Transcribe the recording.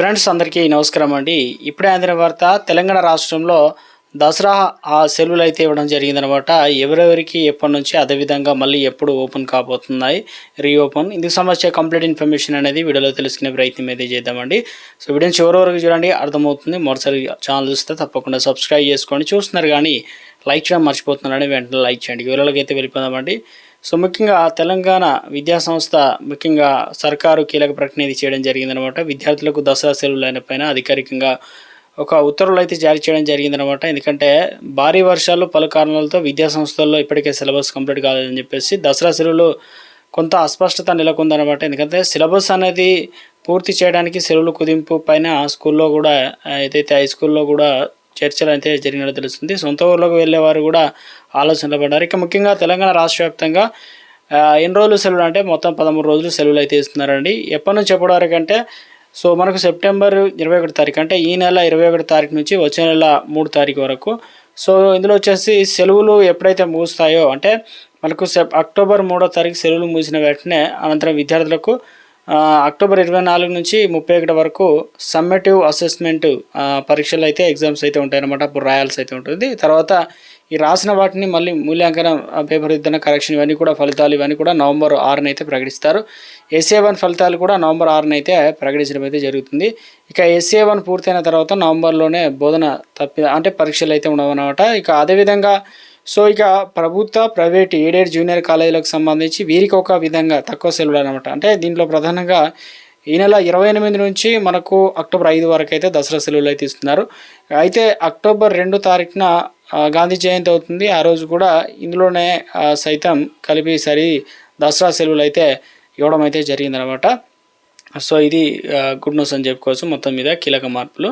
Friends అందరికీ నమస్కారం అండి. ఇప్పుడే అందిన వార్త తెలంగాణ రాష్ట్రంలో దసరా ఆ సెలవులు అయితే ఇవ్వడం జరిగిందనమాట. ఎవరెవరికి ఎప్పటి నుంచి అదేవిధంగా మళ్ళీ ఎప్పుడు ఓపెన్ కాబోతున్నాయి రీఓపెన్. ఇందుకు సంబంధించిన కంప్లీట్ ఇన్ఫర్మేషన్ అనేది వీడియోలో తెలుసుకునే ప్రయత్నం అయితే చేద్దామండి. సో వీడియోని చివరి వరకు చూడండి అర్థమవుతుంది. మరోసారి ఛానల్ చూస్తే తప్పకుండా సబ్స్క్రైబ్ చేసుకోండి చూస్తున్నారు కానీ లైక్ చేయడం మర్చిపోతున్నారని వెంటనే లైక్ చేయండి. వివరాలకు అయితే వెళ్ళిపోదామండి. సో ముఖ్యంగా తెలంగాణ విద్యా సంస్థ ముఖ్యంగా సర్కారు కీలక ప్రకటన ఇది చేయడం జరిగిందనమాట విద్యార్థులకు దసరా సెలవులైన అయిన పైన అధికారికంగా ఒక ఉత్తర్వులు అయితే జారీ చేయడం జరిగిందనమాట ఎందుకంటే భారీ వర్షాలు పలు కారణాలతో విద్యా సంస్థల్లో ఇప్పటికే సిలబస్ కంప్లీట్ కాలేదని చెప్పేసి దసరా సెలవులు కొంత అస్పష్టత నెలకొందనమాట ఎందుకంటే సిలబస్ అనేది పూర్తి చేయడానికి సెలవులు కుదింపు పైన స్కూల్లో కూడా ఏదైతే హై స్కూల్లో కూడా చర్చలు అయితే జరిగినట్టు తెలుస్తుంది. సొంత ఊర్లోకి వెళ్ళేవారు కూడా ఆలోచనలు పడ్డారు. ఇక ముఖ్యంగా తెలంగాణ రాష్ట్ర వ్యాప్తంగా ఎన్ని రోజులు సెలవులు అంటే మొత్తం పదమూడు రోజులు సెలవులు అయితే ఇస్తున్నారండి. ఎప్పటి నుంచి ఎప్పటి వరకు అంటే సో మనకు సెప్టెంబర్ ఇరవై ఒకటి తారీఖు అంటే ఈ నెల ఇరవై ఒకటి తారీఖు నుంచి వచ్చే నెల మూడు తారీఖు వరకు. సో ఇందులో వచ్చేసి సెలవులు ఎప్పుడైతే ముగుస్తాయో అంటే మనకు సెప్ అక్టోబర్ మూడో తారీఖు సెలవులు ముగిసిన వెంటనే అనంతరం విద్యార్థులకు అక్టోబర్ ఇరవై నాలుగు నుంచి ముప్పై ఒకటి వరకు సమ్మేటివ్ అసెస్మెంట్ పరీక్షలు అయితే ఎగ్జామ్స్ అయితే ఉంటాయన్నమాట. అప్పుడు రాయాల్సి అయితే ఉంటుంది. తర్వాత ఈ రాసిన వాటిని మళ్ళీ మూల్యాంకనం పేపర్ దిద్దన కరెక్షన్ ఇవన్నీ కూడా ఫలితాలు ఇవన్నీ కూడా నవంబర్ ఆరున అయితే ప్రకటిస్తారు. ఎస్ఏ వన్ ఫలితాలు కూడా నవంబర్ ఆరున అయితే ప్రకటించడం అయితే జరుగుతుంది. ఇక ఎస్ఏ వన్ పూర్తయిన తర్వాత నవంబర్లోనే బోధన తప్పి అంటే పరీక్షలు అయితే ఉండవన్నమాట. ఇక అదేవిధంగా సో ఇక ప్రభుత్వ ప్రైవేట్ ఎయిడెడ్ జూనియర్ కాలేజీలకు సంబంధించి వీరికి ఒక విధంగా తక్కువ సెలవులు అనమాట. అంటే దీంట్లో ప్రధానంగా ఈ నెల ఇరవై ఎనిమిది నుంచి మనకు అక్టోబర్ ఐదు వరకు అయితే దసరా సెలవులు అయితే ఇస్తున్నారు. అయితే అక్టోబర్ రెండు తారీఖున గాంధీ జయంతి అవుతుంది. ఆ రోజు కూడా ఇందులోనే సైతం కలిపి సరి దసరా సెలవులు అయితే ఇవ్వడం అయితే జరిగిందనమాట. సో ఇది గుడ్ న్యూస్ అని చెప్పుకోవచ్చు. మొత్తం మీద కీలక మార్పులు.